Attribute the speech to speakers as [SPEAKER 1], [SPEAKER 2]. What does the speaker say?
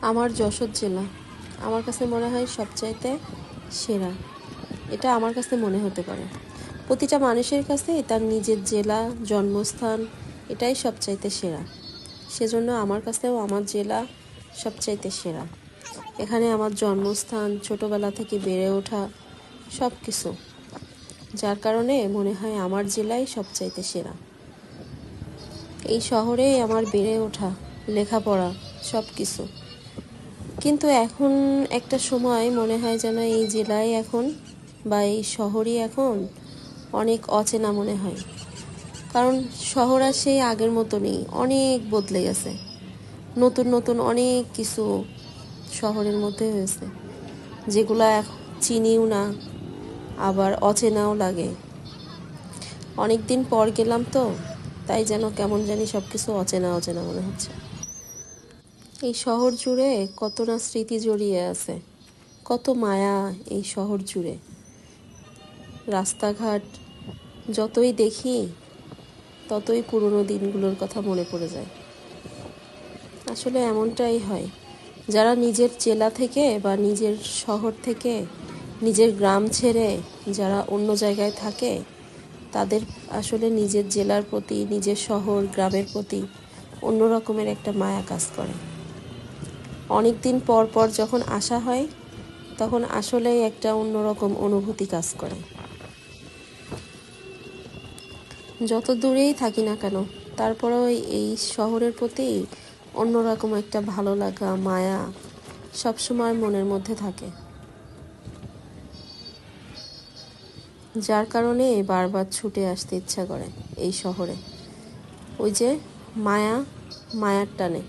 [SPEAKER 1] আমার যশোর জেলা। আমার কাছে মনে হয় সবচাইতে সেরা। এটা আমার কাছে মনে হতে পারে। প্রতিটা মানুষের কাছে তার নিজের জেলা, জন্মস্থান, এটাই সবচাইতে সেরা। সেজন্য আমার কাছেও আমার জেলা সবচাইতে সেরা। এখানে আমার জন্মস্থান, ছোটবেলা থেকে বেড়ে ওঠা সব কিছু যার কারণে মনে হয় আমার জেলাই সবচাইতে সেরা। এই শহরেই আমার বেড়ে ওঠা, লেখাপড়া সব কিছু কিন্তু এখন একটা সময় মনে হয় যেন এই জেলায় এখন বা এই শহরই এখন অনেক অচেনা মনে হয়। কারণ শহর আর সেই আগের মতো নেই, অনেক বদলে গেছে। নতুন নতুন অনেক কিছু শহরের মধ্যে হয়েছে, যেগুলো চিনিও না, আবার অচেনাও লাগে। অনেক দিন পর গেলাম তো, তাই যেন কেমন জানি সব কিছু অচেনা অচেনা মনে হচ্ছে। এই শহর জুড়ে কত না স্মৃতি জড়িয়ে আছে, কত মায়া এই শহর জুড়ে। রাস্তাঘাট যতই দেখি, ততই পুরনো দিনগুলোর কথা মনে পড়ে যায়। আসলে এমনটাই হয়, যারা নিজের জেলা থেকে বা নিজের শহর থেকে, নিজের গ্রাম ছেড়ে যারা অন্য জায়গায় থাকে, তাদের আসলে নিজের জেলার প্রতি, নিজের শহর, গ্রামের প্রতি অন্য রকমের একটা মায়া কাজ করে। অনেক দিন পর পর যখন আসা হয়, তখন আসলেই একটা অন্যরকম অনুভূতি কাজ করে। যত দূরেই থাকি না কেন, তারপরেও এই শহরের প্রতি অন্যরকম একটা ভালো লাগা, মায়া সবসময় মনের মধ্যে থাকে। যার কারণে বারবার ছুটে আসতে ইচ্ছা করে এই শহরে। ওই যে মায়া, মায়ার টানে।